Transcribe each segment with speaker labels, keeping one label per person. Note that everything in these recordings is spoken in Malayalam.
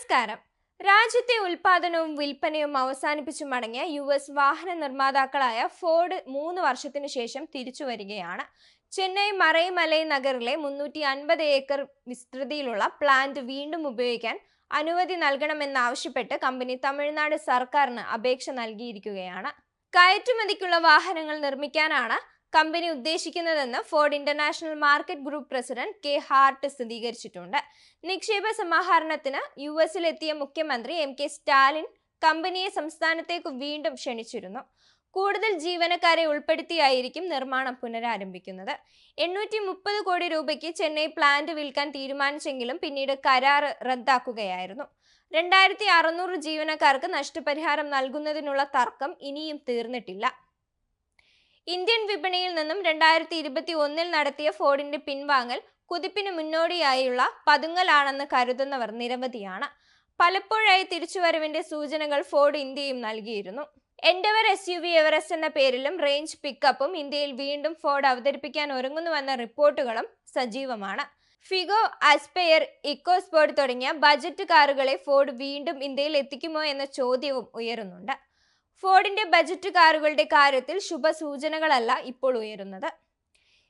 Speaker 1: നമസ്കാരം. രാജ്യത്തെ ഉൽപാദനവും വിൽപ്പനയും അവസാനിപ്പിച്ചു മടങ്ങിയ യു എസ് വാഹന നിർമ്മാതാക്കളായ ഫോർഡ് മൂന്ന് വർഷത്തിനു ശേഷം തിരിച്ചു വരികയാണ്. ചെന്നൈ മറൈമലൈ നഗറിലെ മുന്നൂറ്റി അൻപത് ഏക്കർ വിസ്തൃതിയിലുള്ള പ്ലാന്റ് വീണ്ടും ഉപയോഗിക്കാൻ അനുമതി നൽകണമെന്നാവശ്യപ്പെട്ട് കമ്പനി തമിഴ്നാട് സർക്കാരിന് അപേക്ഷ നൽകിയിരിക്കുകയാണ്. കയറ്റുമതിക്കുള്ള വാഹനങ്ങൾ നിർമ്മിക്കാനാണ് കമ്പനി ഉദ്ദേശിക്കുന്നതെന്ന് Ford international market group president K Hart സ്ഥിരീകരിച്ചിട്ടുണ്ട്. നിക്ഷേപ സമാഹരണത്തിന് യു എസിലെത്തിയ മുഖ്യമന്ത്രി എം കെ സ്റ്റാലിൻ കമ്പനിയെ സംസ്ഥാനത്തേക്ക് വീണ്ടും ക്ഷണിച്ചിരുന്നു. കൂടുതൽ ജീവനക്കാരെ ഉൾപ്പെടുത്തിയായിരിക്കും നിർമ്മാണം പുനരാരംഭിക്കുന്നത്. എണ്ണൂറ്റി മുപ്പത് കോടി രൂപയ്ക്ക് ചെന്നൈ പ്ലാന്റ് വിൽക്കാൻ തീരുമാനിച്ചെങ്കിലും പിന്നീട് കരാർ റദ്ദാക്കുകയായിരുന്നു. രണ്ടായിരത്തി അറുന്നൂറ് ജീവനക്കാർക്ക് നഷ്ടപരിഹാരം നൽകുന്നതിനുള്ള തർക്കം ഇനിയും തീർന്നിട്ടില്ല. ഇന്ത്യൻ വിപണിയിൽ നിന്നും രണ്ടായിരത്തി ഇരുപത്തി ഒന്നിൽ നടത്തിയ ഫോർഡിന്റെ പിൻവാങ്ങൽ കുതിപ്പിന് മുന്നോടിയായുള്ള പതുങ്ങലാണെന്ന് കരുതുന്നവർ നിരവധിയാണ്. പലപ്പോഴായി തിരിച്ചുവരവിന്റെ സൂചനകൾ ഫോർഡ് ഇന്ത്യയും നൽകിയിരുന്നു. Endeavour S U V Everest എന്ന പേരിലും റേഞ്ച് പിക്കപ്പും ഇന്ത്യയിൽ വീണ്ടും ഫോർഡ് അവതരിപ്പിക്കാൻ ഒരുങ്ങുന്നുവെന്ന റിപ്പോർട്ടുകളും സജീവമാണ്. ഫിഗോ അസ്പെയർ ഇക്കോസ്പോർട്ട് തുടങ്ങിയ ബജറ്റ് കാറുകളെ ഫോർഡ് വീണ്ടും ഇന്ത്യയിൽ എത്തിക്കുമോ എന്ന ചോദ്യവും ഉയരുന്നുണ്ട്. ഫോർഡിന്റെ ബജറ്റ് കാറുകളുടെ കാര്യത്തിൽ ശുഭസൂചനകളല്ല ഇപ്പോൾ ഉയരുന്നത്.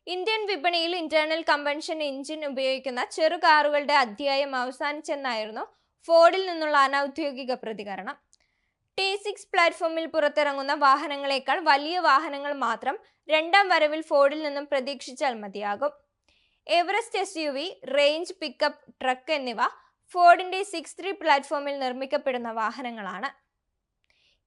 Speaker 1: ഇന്ത്യൻ വിപണിയിൽ ഇന്റേണൽ കമ്പൻഷൻ എഞ്ചിൻ ഉപയോഗിക്കുന്ന ചെറു കാറുകളുടെ അധ്യായം അവസാനിച്ചെന്നായിരുന്നു ഫോർഡിൽ നിന്നുള്ള അനൌദ്യോഗിക പ്രതികരണം. ടി സിക്സ് പ്ലാറ്റ്ഫോമിൽ പുറത്തിറങ്ങുന്ന വാഹനങ്ങളെക്കാൾ വലിയ വാഹനങ്ങൾ മാത്രം രണ്ടാം വരവിൽ ഫോർഡിൽ നിന്നും പ്രതീക്ഷിച്ചാൽ മതിയാകും. Everest S U V range pickup truck എന്നിവ ഫോർഡിന്റെ സിക്സ് ത്രീ പ്ലാറ്റ്ഫോമിൽ നിർമ്മിക്കപ്പെടുന്ന വാഹനങ്ങളാണ്.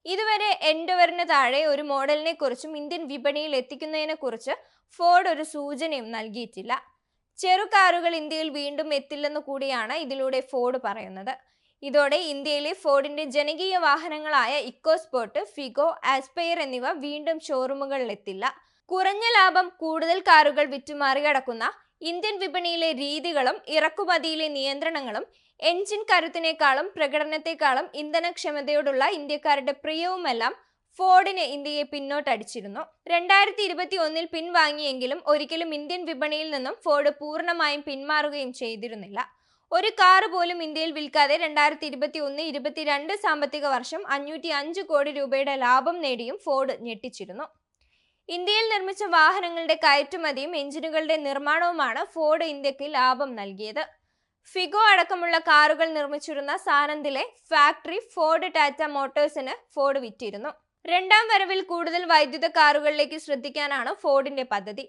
Speaker 1: ഇതുവരെ എൻഡോവറിന് താഴെ ഒരു മോഡലിനെ കുറിച്ചും ഇന്ത്യൻ വിപണിയിൽ എത്തിക്കുന്നതിനെ കുറിച്ച് ഫോർഡ് ഒരു സൂചനയും നൽകിയിട്ടില്ല. ചെറു കാറുകൾ ഇന്ത്യയിൽ വീണ്ടും എത്തില്ലെന്ന് കൂടിയാണ് ഇതിലൂടെ ഫോർഡ് പറയുന്നത്. ഇതോടെ ഇന്ത്യയിലെ ഫോർഡിന്റെ ജനകീയ വാഹനങ്ങളായ ഇക്കോസ്പോർട്ട് ഫിഗോ ആസ്പെയർ എന്നിവ വീണ്ടും ഷോറൂമുകളിലെത്തില്ല. കുറഞ്ഞ ലാഭം കൂടുതൽ കാറുകൾ വിറ്റു മറികടക്കുന്ന ഇന്ത്യൻ വിപണിയിലെ രീതികളും ഇറക്കുമതിയിലെ നിയന്ത്രണങ്ങളും എൻജിൻ കരുത്തിനേക്കാളും പ്രകടനത്തെക്കാളും ഇന്ധനക്ഷമതയോടുള്ള ഇന്ത്യക്കാരുടെ പ്രിയവുമെല്ലാം ഫോർഡിന് ഇന്ത്യയെ പിന്നോട്ടടിച്ചിരുന്നു. രണ്ടായിരത്തി ഇരുപത്തി ഒന്നിൽ പിൻവാങ്ങിയെങ്കിലും ഒരിക്കലും ഇന്ത്യൻ വിപണിയിൽ നിന്നും ഫോർഡ് പൂർണമായും പിന്മാറുകയും ചെയ്തിരുന്നില്ല. ഒരു കാർ പോലും ഇന്ത്യയിൽ വിൽക്കാതെ രണ്ടായിരത്തി ഇരുപത്തി ഒന്ന് ഇരുപത്തിരണ്ട് സാമ്പത്തിക വർഷം അഞ്ഞൂറ്റി അഞ്ച് കോടി രൂപയുടെ ലാഭം നേടിയും ഫോർഡ് ഞെട്ടിച്ചിരുന്നു. ഇന്ത്യയിൽ നിർമ്മിച്ച വാഹനങ്ങളുടെ കയറ്റുമതിയും എഞ്ചിനുകളുടെ നിർമ്മാണവുമാണ് ഫോർഡ് ഇന്ത്യയ്ക്ക് ലാഭം നൽകിയത്. ഫിഗോ അടക്കമുള്ള കാറുകൾ നിർമ്മിച്ചിരുന്ന സാനന്ദിലെ ഫാക്ടറി ഫോർഡ് ടാറ്റ മോട്ടോഴ്സിന് ഫോർഡ് വിറ്റിരുന്നു. രണ്ടാം വരവിൽ കൂടുതൽ വൈദ്യുത കാറുകളിലേക്ക് ശ്രദ്ധിക്കാനാണ് ഫോർഡിന്റെ പദ്ധതി.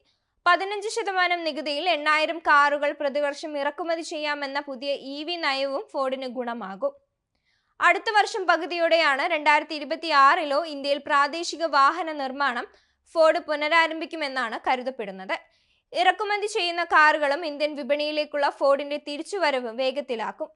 Speaker 1: പതിനഞ്ച് ശതമാനം നികുതിയിൽ എണ്ണായിരം കാറുകൾ പ്രതിവർഷം ഇറക്കുമതി ചെയ്യാമെന്ന പുതിയ ഇ വി നയവും ഫോർഡിന് ഗുണമാകും. അടുത്ത വർഷം പകുതിയോടെയാണ് രണ്ടായിരത്തി ഇരുപത്തി ആറിലോ ഇന്ത്യയിൽ പ്രാദേശിക വാഹന നിർമ്മാണം ഫോർഡ് പുനരാരംഭിക്കുമെന്നാണ് കരുതപ്പെടുന്നത്. ഇറക്കുമതി ചെയ്യുന്ന കാറുകളും ഇന്ത്യൻ വിപണിയിലേക്കുള്ള ഫോർഡിന്റെ തിരിച്ചുവരവ് വേഗത്തിലാക്കും.